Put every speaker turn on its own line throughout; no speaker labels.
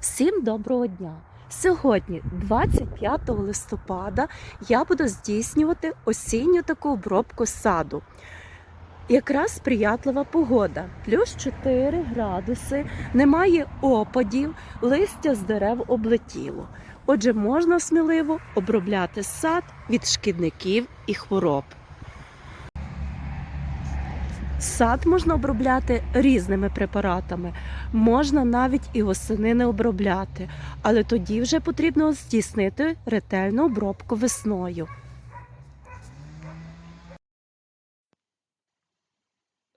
Всім доброго дня! Сьогодні, 25 листопада, я буду здійснювати осінню таку обробку саду. Якраз сприятлива погода, плюс 4 градуси, немає опадів, листя з дерев облетіло. Отже, можна сміливо обробляти сад від шкідників і хвороб. Сад можна обробляти різними препаратами, можна навіть і восени не обробляти, але тоді вже потрібно здійснити ретельну обробку весною.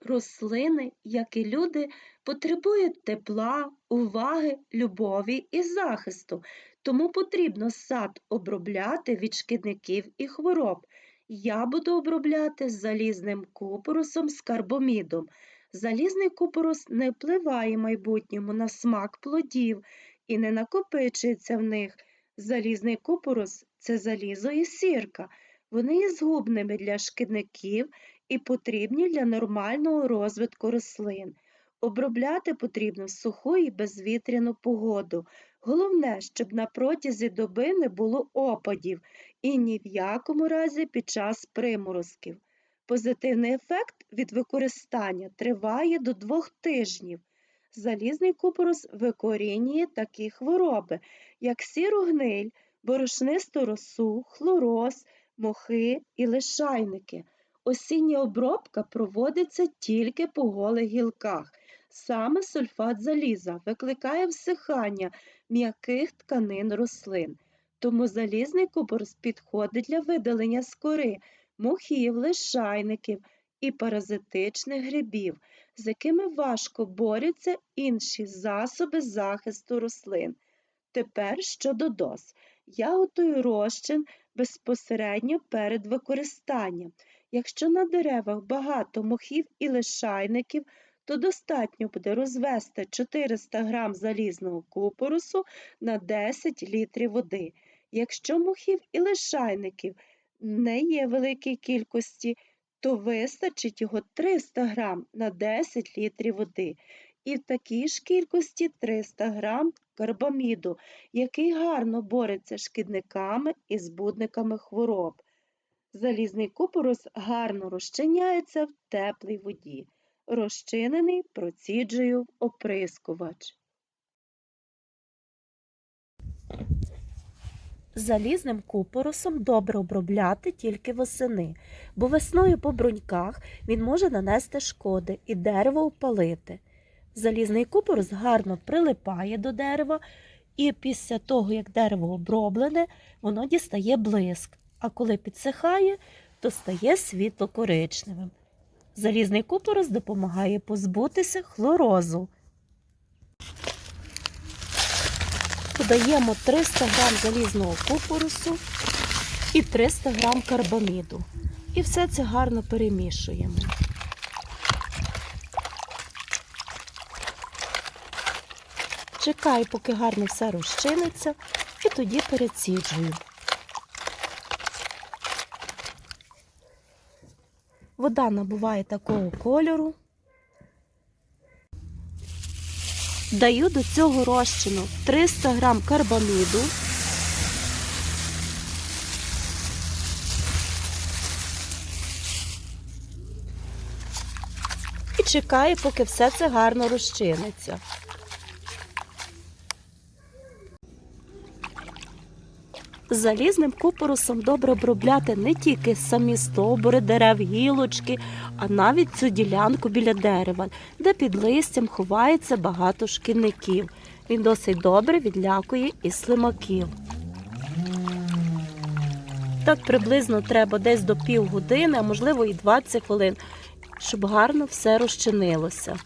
Рослини, як і люди, потребують тепла, уваги, любові і захисту, тому потрібно сад обробляти від шкідників і хвороб. Я буду обробляти залізним купоросом з карбомідом. Залізний купорос не впливає в майбутньому на смак плодів і не накопичується в них. Залізний купорос це залізо і сірка. Вони є згубними для шкідників і потрібні для нормального розвитку рослин. Обробляти потрібно в суху і безвітряну погоду. Головне, щоб на протязі доби не було опадів і ні в якому разі під час приморозків. Позитивний ефект від використання триває до двох тижнів. Залізний купорос викорінює такі хвороби, як сіру гниль, борошнисту росу, хлороз, мохи і лишайники. Осіння обробка проводиться тільки по голих гілках. Саме сульфат заліза викликає всихання м'яких тканин рослин. Тому залізний купорос підходить для видалення з кори, мухів, лишайників і паразитичних грибів, з якими важко борються інші засоби захисту рослин. Тепер щодо доз. Я готую розчин безпосередньо перед використанням. Якщо на деревах багато мохів і лишайників, то достатньо буде розвести 400 г залізного купоросу на 10 літрів води. Якщо мохів і лишайників не є великій кількості, то вистачить його 300 г на 10 літрів води. І в такій ж кількості 300 г карбаміду, який гарно бореться з шкідниками і збудниками хвороб. Залізний купорос гарно розчиняється в теплій воді. Розчинений проціджую оприскувач. Залізним купоросом добре обробляти тільки восени, бо весною по бруньках він може нанести шкоди і дерево опалити. Залізний купорос гарно прилипає до дерева, і після того, як дерево оброблене, воно дістає блиск, а коли підсихає, то стає світло-коричневим. Залізний купорос допомагає позбутися хлорозу. Додаємо 300 г залізного купоросу і 300 г карбаміду. І все це гарно перемішуємо. Чекаю, поки гарно все розчиниться, і тоді переціджую. Вода набуває такого кольору. Даю до цього розчину 300 г карбаміду. І чекаю, поки все це гарно розчиниться. Залізним купоросом добре обробляти не тільки самі стовбури дерев, гілочки, а навіть цю ділянку біля дерева, де під листям ховається багато шкідників. Він досить добре відлякує і слимаків. Так приблизно треба десь до півгодини, а можливо і 20 хвилин, щоб гарно все розчинилося.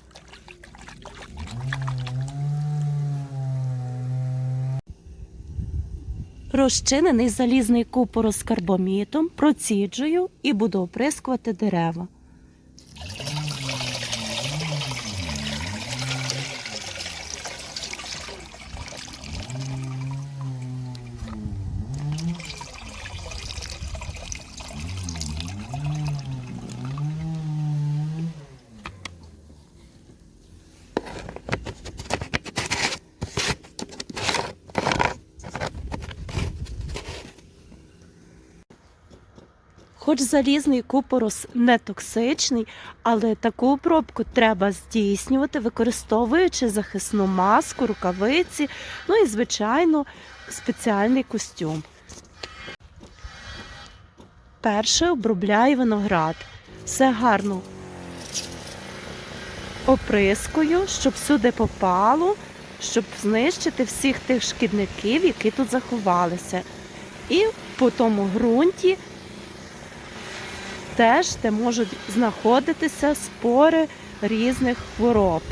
Розчинений залізний купор з карбомітом проціджую і буду оприскувати дерева.
Хоч залізний купорос не токсичний, але таку обробку треба здійснювати, використовуючи захисну маску, рукавиці, ну і, звичайно, спеціальний костюм. Перше обробляю виноград. Все гарно оприскую, щоб сюди попало, щоб знищити всіх тих шкідників, які тут заховалися. І по тому ґрунті теж де можуть знаходитися спори різних хвороб.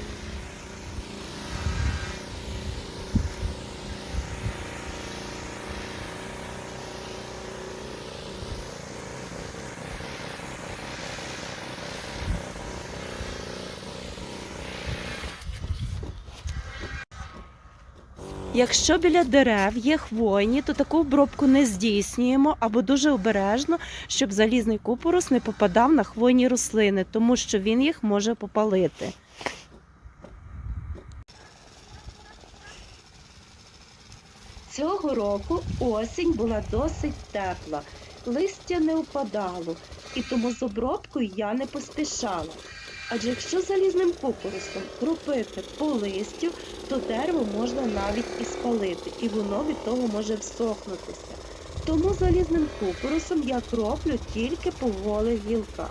Якщо біля дерев є хвойні, то таку обробку не здійснюємо або дуже обережно, щоб залізний купорос не попадав на хвойні рослини, тому що він їх може попалити.
Цього року осінь була досить тепла, листя не опадало, і тому з обробкою я не поспішала. Адже якщо залізним купоросом кропити по листю, то дерево можна навіть і спалити, і воно від того може всохнутися. Тому залізним купоросом я кроплю тільки по голих гілках.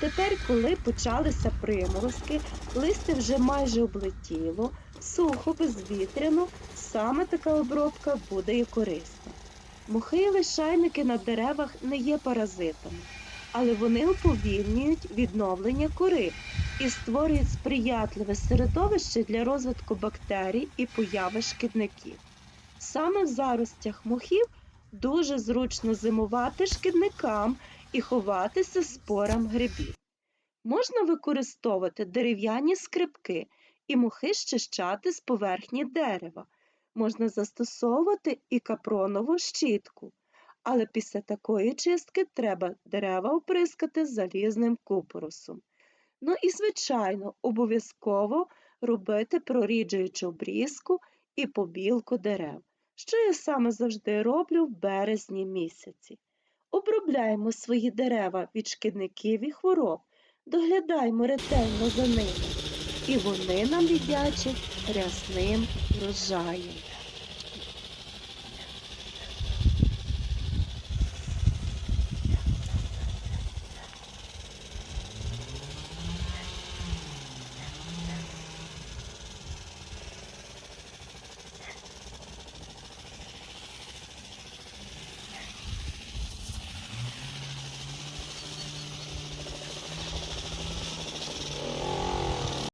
Тепер, коли почалися приморозки, листя вже майже облетіло, сухо, безвітряно, саме така обробка буде і корисна. Мохи і лишайники на деревах не є паразитами, але вони уповільнюють відновлення кори і створюють сприятливе середовище для розвитку бактерій і появи шкідників. Саме в заростях мохів дуже зручно зимувати шкідникам і ховатися спорам грибів. Можна використовувати дерев'яні скрипки і мухи щищати з поверхні дерева. Можна застосовувати і капронову щітку, але після такої чистки треба дерева оприскати залізним купоросом. Ну і, звичайно, обов'язково робити проріджуючу обрізку і побілку дерев, що я саме завжди роблю в березні місяці. Обробляємо свої дерева від шкідників і хвороб, доглядаємо ретельно за ними, і вони нам віддячать рясним врожаєм.